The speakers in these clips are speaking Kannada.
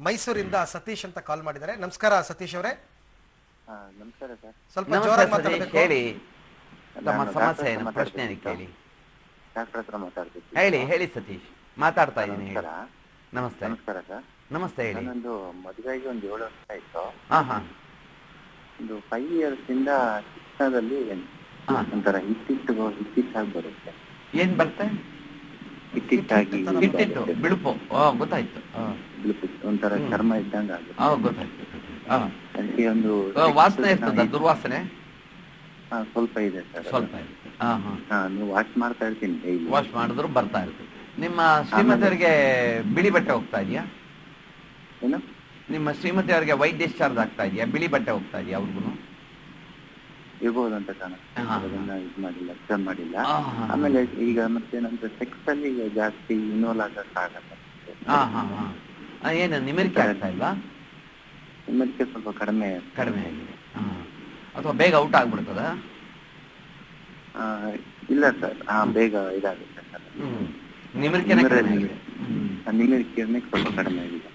ಮೈಸೂರಿಂದ ಸತೀಶ್ ಅಂತ ಕಾಲ್ ಮಾಡಿದ್ದಾರೆ. ನಮಸ್ಕಾರ ಸತೀಶ್ ಅವರೇ. ಹಾ, ನಮಸ್ಕಾರ ಸರ್. ಸ್ವಲ್ಪ ನಮಸ್ತೆ ಜೋರಾಗಿ ಸತೀಶ್ ಮಾತಾಡಬೇಕು. ಹೇಳಿ. ನಮ್ಮ ನಾನು ಸಮಸ್ಯೆ ಡಾಕ್ಟರ್ ಏನು? ಹತ್ರ ಪ್ರಶ್ನೆ ಏನು ಮಾತಾಡ್ತಿದ್ದೀನಿ. ಕೇಳಿ ಡಾಕ್ಟರ್ ಹತ್ರ ಮಾತಾಡ್ತಿದ್ದೀನಿ ಹೇಳಿ ಹೇಳಿ ಸತೀಶ್. ಮಾತಾಡ್ತಾ ಇದ್ದೀನಿ ಹೇಳಿ. ನಮಸ್ಕಾರ. ನಮಸ್ತೆ. ನಮಸ್ಕಾರ ಸರ್. ನಮಸ್ತೆ ಹೇಳಿ. ನಾನೊಂದು ಮದುವೆಗೆ ಒಂದು ಏಳು ವರ್ಷ ಆಯ್ತು. ಹಾ ಹಾ. ಒಂದು ಫೈವ್ ಇಯರ್ಸ್ ಇಂದ ಶಿಕ್ಷಣದಲ್ಲಿ ಹಾ. ಒಂಥರ ಹಿಟ್ಟಿಟ್ಟು ಹಿಟ್ಟಿಟ್ಟಾಗಿ ಬರುತ್ತೆ. ಏನ್ ಬರುತ್ತೆ? ಹಿಟ್ಟಿಟ್ಟಾಗಿ ಇಟ್ಟಿಟ್ಟು ಬಿಳುಪು. ಆ, ಗೊತ್ತಾಯ್ತು. ಆ, ಬಿಳುಪು- ಒಂಥರ. ಚರ್ಮ ಇದ್ದಂಗ. ಅದಕ್ಕೆ ಒಂದು ವಾಸನೆ ಇರ್ತದ ದುರ್ವಾಸನೆ? ಸ್ವಲ್ಪ ಇದೆ ಸರ್. ಸ್ವಲ್ಪ ಇದೆ. ಹಾ ಹಾ. ಹಾ ನೀವು ವಾಶ್ ಮಾಡ್ತಾ ಇರ್ತೀನಿ ಡೈಲಿ. ವಾಶ್ ಮಾಡಿದ್ರು ಬರ್ತಾ ಇರ್ತದೆ ನಿಮ್ಮ ಶ್ರೀಮತಿಯವರಿಗೆ ಬಿಳಿ ಬಟ್ಟೆ ಹೋಗ್ತಾ ಇದೆಯಾ? ಏನು? ನಿಮ್ಮ ಶ್ರೀಮತಿ ಅವರಿಗೆ ವೈಟ್ ಡಿಸ್ಚಾರ್ಜ್ ಆಗ್ತಾ ಇದೆಯಾ? ಬಿಳಿ ಬಟ್ಟೆ ಹೋಗ್ತಾ ಇದೆಯಾ ಅವ್ರಿಗೂ ಇರ್ಬೋದು ಅಂತ. ಅದನ್ನ ಇದು ಮಾಡಿಲ್ಲ ಅಬ್ಸರ್ವ್ ಮಾಡಿಲ್ಲ. ಆಮೇಲೆ ಈಗ ಮತ್ತೆ ನಮ್ದು ಸೆಕ್ಸ್ ಅಲ್ಲಿ ಜಾಸ್ತಿ ಇನ್ವಾಲ್ವ್ ಆಗಕ್ಕಾಗಲ್ಲ ಹಾ ಹಾ ಹಾ. ಆ, ಏನು ನಿಮಿರಿಕೆ ಆಗ್ತಾ ಇಲ್ವಾ? ನಿಮಿರಿಕೆ ಸ್ವಲ್ಪ ಕಡಿಮೆ ಕಡಿಮೆ ಆಗಿದೆ. ಹಾ. ಅಥವಾ ಬೇಗ ಔಟ್ ಆಗ್ಬಿಡ್ತದ? ಆ, ಇಲ್ಲ ಸರ್. ಹಾ ಬೇಗ ಇದಾಗುತ್ತೆ ಸರ್. ನಿಮಿರಿಕೆನೇ ಕಡಿಮೆ ಆಗಿದೆ. ಹ್ಮ್. ಸ್ವಲ್ಪ ಕಡಿಮೆ ಆಗಿದೆ.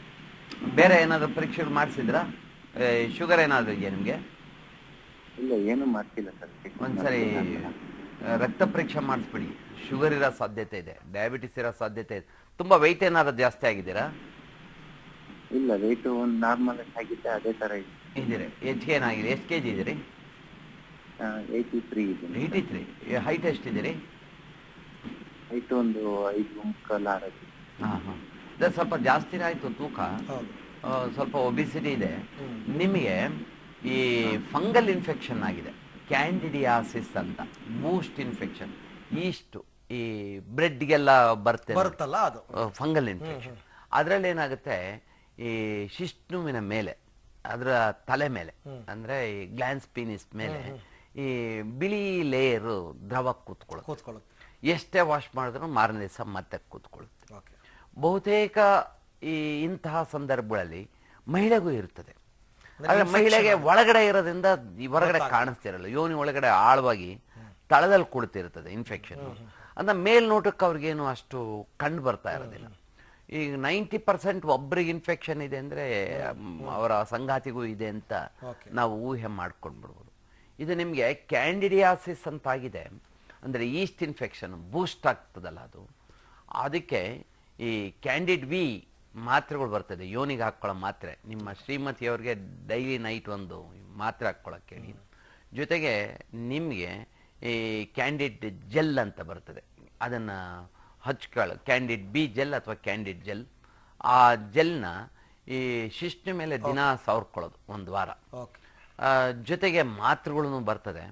ಬೇರೆ ಏನಾದ್ರು ಪರೀಕ್ಷೆಗಳು ಮಾಡಿಸಿದ್ರಾ? ಶುಗರ್ ಏನಾದ್ರು ಇದೆಯಾ ನಿಮ್ಗೆ? ಇಲ್ಲ ಏನು ಮಾಡ್ತಿಲ್ಲ ಸರ್. ಒಂದ್ಸರಿ ರಕ್ತ ಪರೀಕ್ಷೆ ಮಾಡಿಸ್ಬಿಡಿ. ಶುಗರ್ ಇರೋ ಸಾಧ್ಯತೆ ಇದೆ ಡಯಾಬಿಟಿಸ್ ಇರೋ ಸಾಧ್ಯತೆ ಇದೆ. ತುಂಬಾ ವೆಯ್ಟ್ ಏನಾದ್ರು ಜಾಸ್ತಿ ಆಗಿದ್ದೀರಾ? ಇಲ್ಲ ವೆಯ್ಟ್ ಒಂದು ನಾರ್ಮಲ್ ಆಗಿದ್ದೆ ಅದೇ ತರ ಇದೆ ಇದ್ದೀರಿ ಹೆಚ್ಚಿಗೆ ಆಗಿದೆ ಎಷ್ಟು ಕೆ ಜಿ ಇದ್ದೀರಿ ಏಯ್ಟಿ ತ್ರೀ ಇದೆ. ಏಯ್ಟಿ ತ್ರೀ ಹೈಟ್ ಎಷ್ಟಿದ್ದೀರಿ ಹೈಟ್ ಒಂದು ಐದು ಮುಕ್ಕಾಲು ಆರು ಅಡಿ. ಹಾಂ ಹಾಂ. ಸ್ವಲ್ಪ ಜಾಸ್ತಿ ಆಯ್ತು ತೂಕ. ಸ್ವಲ್ಪ ಒಬಿಸಿಟಿ ಇದೆ. ನಿಮಗೆ ಈ ಫಂಗಲ್ ಇನ್ಫೆಕ್ಷನ್ ಆಗಿದೆ. ಕ್ಯಾಂಡಿಡಿಯಾಸಿಸ್ ಅಂತ. ಬೂಸ್ಟ್ ಇನ್ಫೆಕ್ಷನ್ ಈಸ್ಟ್ ಈ ಬ್ರೆಡ್ಗೆಲ್ಲ ಬರ್ತೇವೆ ಬರುತ್ತಲ್ಲ ಅದು. ಫಂಗಲ್ ಇನ್ಫೆಕ್ಷನ್ ಅದರಲ್ಲಿ ಏನಾಗುತ್ತೆ? ಈ ಶಿಷ್ಣುವಿನ ಮೇಲೆ ಅದರ ತಲೆ ಮೇಲೆ ಅಂದ್ರೆ ಈ ಗ್ಲಾನ್ಸ್ ಪೀನಿಸ್ ಮೇಲೆ ಈ ಬಿಳಿ ಲೇಯರು ದ್ರವ ಕೂತ್ಕೊಳ್ಳುತ್ತೆ. ಎಷ್ಟೇ ವಾಶ್ ಮಾಡಿದ್ರು ಮಾರನೇ ದಿವಸ ಮತ್ತೆ ಕೂತ್ಕೊಳ್ಳುತ್ತೆ. ಬಹುತೇಕ ಈ ಇಂತಹ ಸಂದರ್ಭಗಳಲ್ಲಿ ಮಹಿಳೆಗೂ ಇರ್ತದೆ ಅಂದ್ರೆ ಆದ್ರೆ ಮಹಿಳೆಗೆ. ಒಳಗಡೆ ಇರೋದ್ರಿಂದ ಈ ಹೊರಗಡೆ ಕಾಣಿಸ್ತಿರಲ್ಲ. ಯೋನಿ ಒಳಗಡೆ ಆಳವಾಗಿ ತಳದಲ್ಲಿ ಕುಳಿತಿರ್ತದೆ ಇನ್ಫೆಕ್ಷನ್ ಅಂದ್ರೆ ಮೇಲ್ನೋಟಕ್ಕೆ ಅವ್ರಿಗೇನು ಅಷ್ಟು ಕಂಡು ಬರ್ತಾ ಇರೋದಿಲ್ಲ. ಈಗ ನೈಂಟಿ ಪರ್ಸೆಂಟ್ ಒಬ್ರಿಗೆ ಇನ್ಫೆಕ್ಷನ್ ಇದೆ ಅಂದ್ರೆ ಅವರ ಸಂಗಾತಿಗೂ ಇದೆ ಅಂತ ನಾವು ಊಹೆ ಮಾಡ್ಕೊಂಡ್ಬಿಡ್ಬೋದು. ಇದು ನಿಮಗೆ ಕ್ಯಾಂಡಿಡಿಯಾಸಿಸ್ ಅಂತ ಆಗಿದೆ ಅಂದರೆ ಈಸ್ಟ್ ಇನ್ಫೆಕ್ಷನ್ ಬೂಸ್ಟ್ ಆಗ್ತದಲ್ಲ ಅದು. ಅದಕ್ಕೆ ಈ ಕ್ಯಾಂಡಿಡ್ ವಿ ಮಾತ್ರೆಗಳು ಬರ್ತದೆ. ಯೋನಿಗೆ ಹಾಕ್ಕೊಳ್ಳೋ ಮಾತ್ರೆ. ನಿಮ್ಮ ಶ್ರೀಮತಿಯವ್ರಿಗೆ ಡೈಲಿ ನೈಟ್ ಒಂದು ಮಾತ್ರೆ ಹಾಕ್ಕೊಳ್ಳೋಕೆ ಹೇಳಿ. ಜೊತೆಗೆ ನಿಮಗೆ ಈ ಕ್ಯಾಂಡಿಡ್ ಜೆಲ್ ಅಂತ ಬರ್ತದೆ. ಅದನ್ನು ಹಚ್ಕೊಳ್ಳೋ ಕ್ಯಾಂಡಿಡ್ ಬಿ ಜೆಲ್ ಅಥವಾ ಕ್ಯಾಂಡಿಡ್ ಜೆಲ್ ಆ ಜೆಲ್ನ ಈ ಶಿಷ್ಟ ಮೇಲೆ ದಿನ ಸವರ್ಕೊಳ್ಳೋದು ಒಂದು ವಾರ. ಜೊತೆಗೆ ಮಾತ್ರೆಗಳನ್ನು ಬರ್ತದೆ.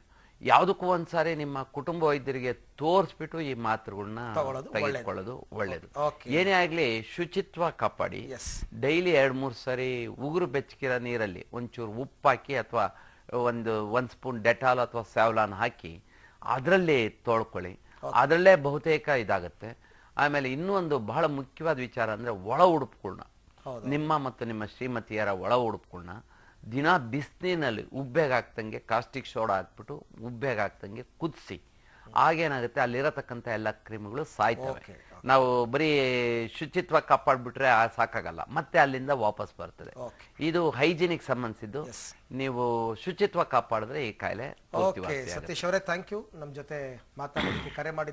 ಯಾವುದಕ್ಕೂ ಒಂದ್ಸಾರಿ ನಿಮ್ಮ ಕುಟುಂಬ ವೈದ್ಯರಿಗೆ ತೋರಿಸ್ಬಿಟ್ಟು ಈ ಮಾತ್ರೆಗಳನ್ನ. ತೆಗೆದುಕೊಳ್ಳೋದು ಒಳ್ಳೇದು. ಏನೇ ಆಗಲಿ ಶುಚಿತ್ವ ಕಾಪಾಡಿ. ಡೈಲಿ ಎರಡು ಮೂರು ಸಾರಿ ಉಗುರು ಬೆಚ್ಚಗಿರೋ ನೀರಲ್ಲಿ ಒಂಚೂರು ಉಪ್ಪು ಹಾಕಿ ಅಥವಾ ಒಂದು ಒಂದು ಸ್ಪೂನ್ ಡೆಟಾಲ್ ಅಥವಾ ಸ್ಯಾವ್ಲಾನ್ ಹಾಕಿ ಅದರಲ್ಲಿ ತೊಳ್ಕೊಳ್ಳಿ. ಅದರಲ್ಲೇ ಬಹುತೇಕ ಇದಾಗುತ್ತೆ. ಆಮೇಲೆ ಇನ್ನೂ ಒಂದು ಬಹಳ ಮುಖ್ಯವಾದ ವಿಚಾರ ಅಂದ್ರೆ ಒಳ ಉಡುಪುಗಳನ್ನ. ನಿಮ್ಮ ಮತ್ತು ನಿಮ್ಮ ಶ್ರೀಮತಿಯರ ಒಳ ಉಡುಪುಗಳನ್ನ ದಿನ ಬಿಸಿಲಿನಲ್ಲಿ ಉಬ್ಬೆಗಾಗ್ತಂಗೆ ಕಾಸ್ಟಿಕ್ ಸೋಡಾ ಹಾಕ್ಬಿಟ್ಟು ಉಬ್ಬೆಗಾಗ್ತಂಗೆ ಕುದಿಸಿ. ಆಗೇನಾಗುತ್ತೆ? ಅಲ್ಲಿರತಕ್ಕಂಥ ಎಲ್ಲ ಕ್ರಿಮಿಗಳು ಸಾಯ್ತವೆ. ನಾವು ಬರೀ ಶುಚಿತ್ವ ಕಾಪಾಡ್ಬಿಟ್ರೆ ಆ ಸಾಕಾಗಲ್ಲ. ಮತ್ತೆ ಅಲ್ಲಿಂದ ವಾಪಸ್ ಬರ್ತದೆ. ಇದು ಹೈಜಿನಿಕ್ ಸಂಬಂಧಿಸಿದ್ದು. ನೀವು ಶುಚಿತ್ವ ಕಾಪಾಡಿದ್ರೆ ಈ ಕಾಯಿಲೆ ಸತೀಶ್ ಅವರೇ ಥ್ಯಾಂಕ್ ಯು ನಮ್ಮ ಜೊತೆ ಮಾತಾಡೋದಕ್ಕೆ ಕರೆ ಮಾಡಿದ್ದಕ್ಕೆ